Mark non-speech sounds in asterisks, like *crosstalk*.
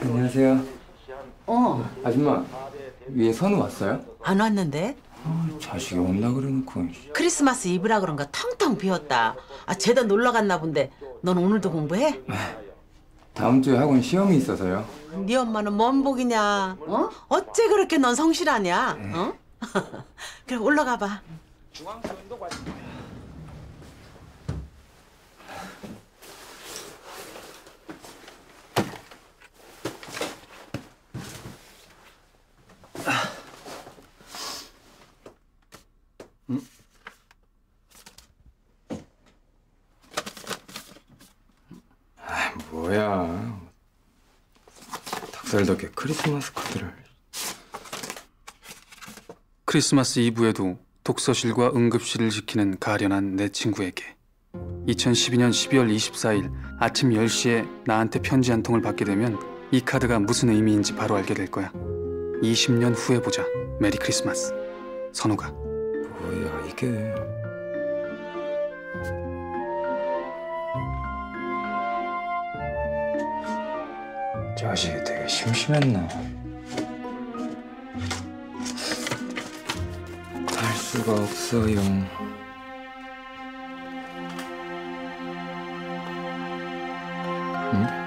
안녕하세요. 어. 아줌마, 위에 선우 왔어요? 안 왔는데? 아, 자식이 온다 그래놓고. 크리스마스 이브라 그런가 텅텅 비었다. 아, 쟤도 놀러 갔나 본데. 넌 오늘도 공부해? 아, 다음 주에 학원 시험이 있어서요. 네 엄마는 뭔 복이냐? 어? 어째 그렇게 넌 성실하냐? 네. 어? *laughs* 그래 올라가 봐. 중앙 아 뭐야 닭살 덕에 크리스마스 카드를 크리스마스 이브에도 독서실과 응급실을 지키는 가련한 내 친구에게 2012년 12월 24일 아침 10시에 나한테 편지 한 통을 받게 되면 이 카드가 무슨 의미인지 바로 알게 될 거야. 20년 후에 보자. 메리 크리스마스. 선우가. 어떡해. 자식이 되게 심심했나. 할 수가 없어요. 응?